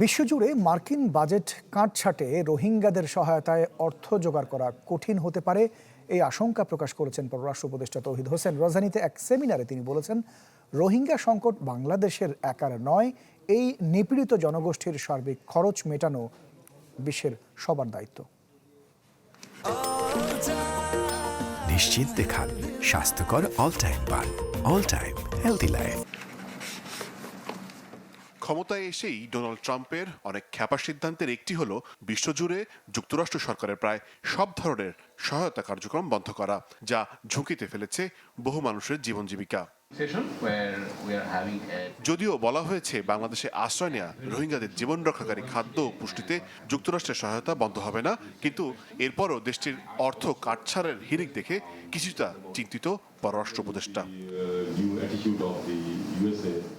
বিশ্বজুড়ে মার্কিন বাজেট কাটছাটে রোহিঙ্গাদের সহায়তায় অর্থ জোগাড় করা কঠিন হতে পারে এই আশঙ্কা প্রকাশ করেছেন পররাষ্ট্র উপদেষ্টা তৌহিদ হোসেন। রাজধানীতে এক সেমিনারে তিনি বলেছেন, রোহিঙ্গা সংকট বাংলাদেশের একার নয়, এই নিপীড়িত জনগোষ্ঠীর সার্বিক খরচ মেটানো বিশ্বের সবার দায়িত্ব। নিশ্চিন্তে খান, স্বাস্থ্যকর অল টাইম পান অল টাইম হেলদি লাইফ ক্ষমতায় এসেই ডোনাল্ড ট্রাম্পের অনেক খ্যাপা সিদ্ধান্তের একটি হলো বিশ্বজুড়ে যুক্তরাষ্ট্র সরকারের প্রায় সব ধরনের সহায়তা কার্যক্রম বন্ধ করা, যা ঝুঁকিতে ফেলেছে বহু মানুষের জীবন জীবিকা session where we are having a যদিও বলা হয়েছে বাংলাদেশে আশ্রয় নেওয়া রোহিঙ্গাদের জীবন রক্ষাকারী খাদ্য পুষ্টিতে যুক্তরাষ্ট্রের সহায়তা বন্ধ হবে না কিন্তু এরপরও দেশটির অর্থ কাটছাড়ের হিরিক দেখে কিছুটা চিন্তিত পররাষ্ট্র উপদেষ্টা.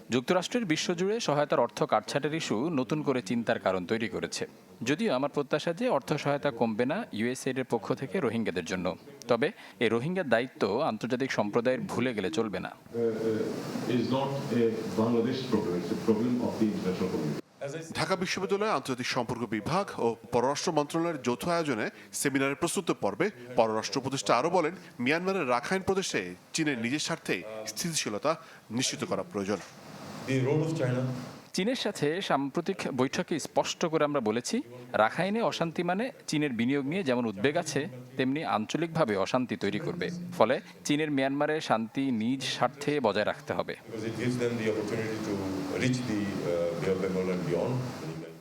যুক্তরাষ্ট্রের বিশ্বজুড়ে সহায়তার অর্থ কাটছাটের ইস্যু নতুন করে চিন্তার কারণ তৈরি করেছে যদিও আমার প্রত্যাশা যে অর্থ সহায়তা কমবে না ইউএসএড এর পক্ষ থেকে রোহিঙ্গাদের জন্য তবে এই রোহিঙ্গার দায়িত্ব আন্তর্জাতিক সম্প্রদায়ের ভুলে গেলে চলবে না Uh. ঢাকা বিশ্ববিদ্যালয়ের আন্তর্জাতিক সম্পর্ক বিভাগ ও পররাষ্ট্র মন্ত্রণালয়ের যৌথ আয়োজনে সেমিনারের প্রস্তুত পর্বে পররাষ্ট্র উপদেষ্টা আরও বলেন মিয়ানমারের রাখাইন প্রদেশে চীনের নিজের স্বার্থে স্থিতিশীলতা নিশ্চিত করা প্রয়োজন চীনের সাথে সাম্প্রতিক বৈঠকে স্পষ্ট করে আমরা বলেছি রাখাইনে অশান্তি মানে চীনের বিনিয়োগ নিয়ে যেমন উদ্বেগ আছে তেমনি আঞ্চলিকভাবে অশান্তি তৈরি করবে। ফলে চীনের মিয়ানমারে শান্তি নিজ স্বার্থে বজায় রাখতে হবে। Uh.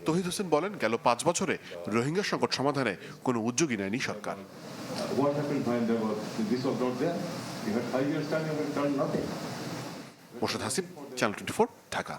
তহিদ হোসেন বলেন গেল পাঁচ বছরে রোহিঙ্গা সংকট সমাধানে কোনো উদ্যোগই নেয়নি সরকার. Morshed Hasib channel twenty Dhaka.